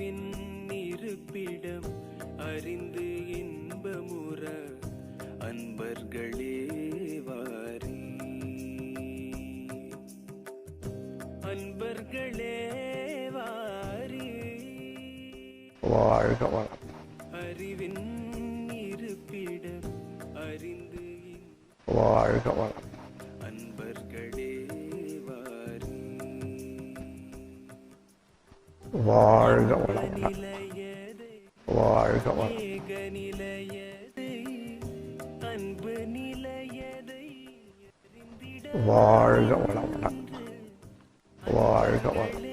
அறிவின் இருப்பிடம் அறிந்து இன்பமுற அன்பர்களே வாரி. அன்பர்களே வாரி. வாழ்க வளம். அறிவின் இருப்பிடம் அறிந்து வாழ்க வளம். வாழ்க வளமுடன். வாழ்க வளம் வாழ்க வளமுடன். வாழ்க வளம்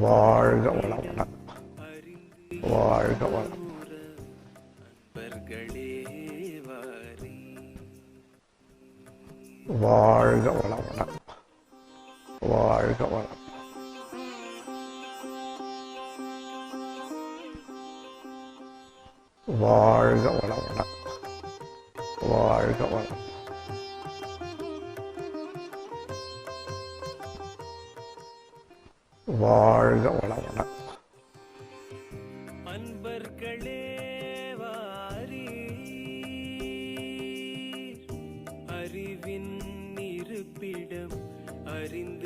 வாழ்க வளமுடன். வாழ்க வளம் கூற அன்பர்களே வாரி வாழ்க வளமுடன். வாழ்க வளம் வாழ்க வளமுடன். வாழ்க வளம் வாழ்க வளமுடன். அறிவின் இருப்பிடம் அறிந்து